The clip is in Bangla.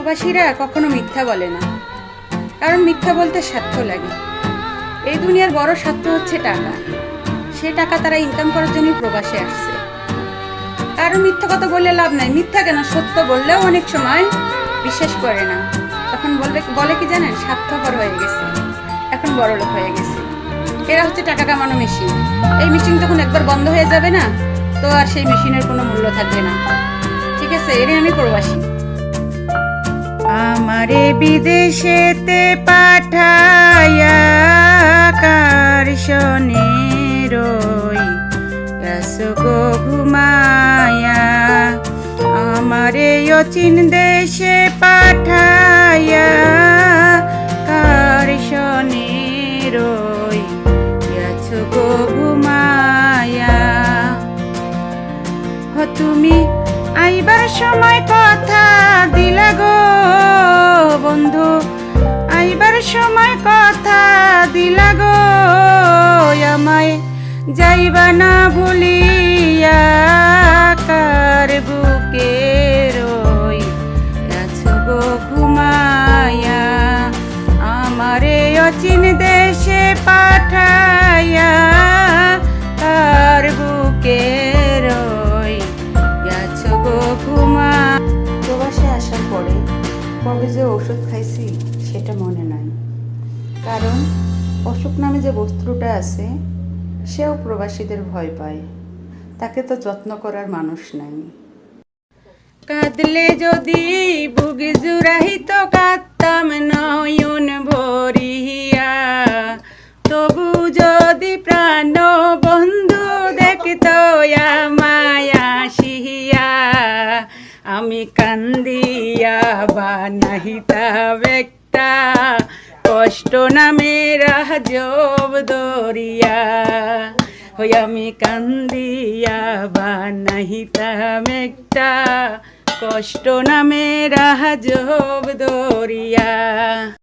প্রবাসীরা কখনো মিথ্যা বলে না। কারণ মিথ্যা বলতে স্বার্থ লাগে। এই দুনিয়ার বড় স্বার্থ হচ্ছে টাকা। সে টাকা তারা ইনকাম করার জন্যই প্রবাসে আসছে। কারও মিথ্যা কথা বললে লাভ নাই। মিথ্যা কেন? সত্য বললেও অনেক সময় বিশ্বাস করে না। তখন বলবে, বলে কি জানেন? স্বার্থপর হয়ে গেছে। এখন বড় লোক হয়ে গেছে। এরা হচ্ছে টাকা কামানো মেশিন এই মেশিন যখন একবার বন্ধ হয়ে যাবে না, তো আর সেই মেশিনের কোনো মূল্য থাকবে না। ঠিক আছে? এরই আমি প্রবাসী। আমারে বিদেশেতে পাঠাইয়া কারশনে রই? গো ঘুমায়া। আমারে অচিন দেশে পাঠাইয়া কারশনে রই? গো ঘুমায়া। হ, তুমি আইবার সময় কথা দিলা গো। যাইবা না ভুলিয়া কার বুকে রই আছো গো ঘুমায়া আমারে অচিন দেশে পাঠাইয়া, কার বুকে রই গো ঘুমা প্রবাসে আসার পরে কবে যে ওষুধ খাইছি সেটা মনে নাই। কারণ অসুখ নামে যে বস্তুটা আছে সেও প্রবাসীদের ভয় পায়। তাকে তো যত্ন করার মানুষ নাই। কাঁদলে যদি বুক জুড়াইত কাঁদতাম নয়ন ভরিয়া। তবু যদি প্রাণ বন্ধু দেখত মায়া সিহিয়া। আমি কান্দিয়া বা নাহিতা একটা কষ্ট নামে রাজব দরিয়া হই আমি কান্দিয়া বা নাহি একটা। কষ্ট নামে রাজব দরিয়া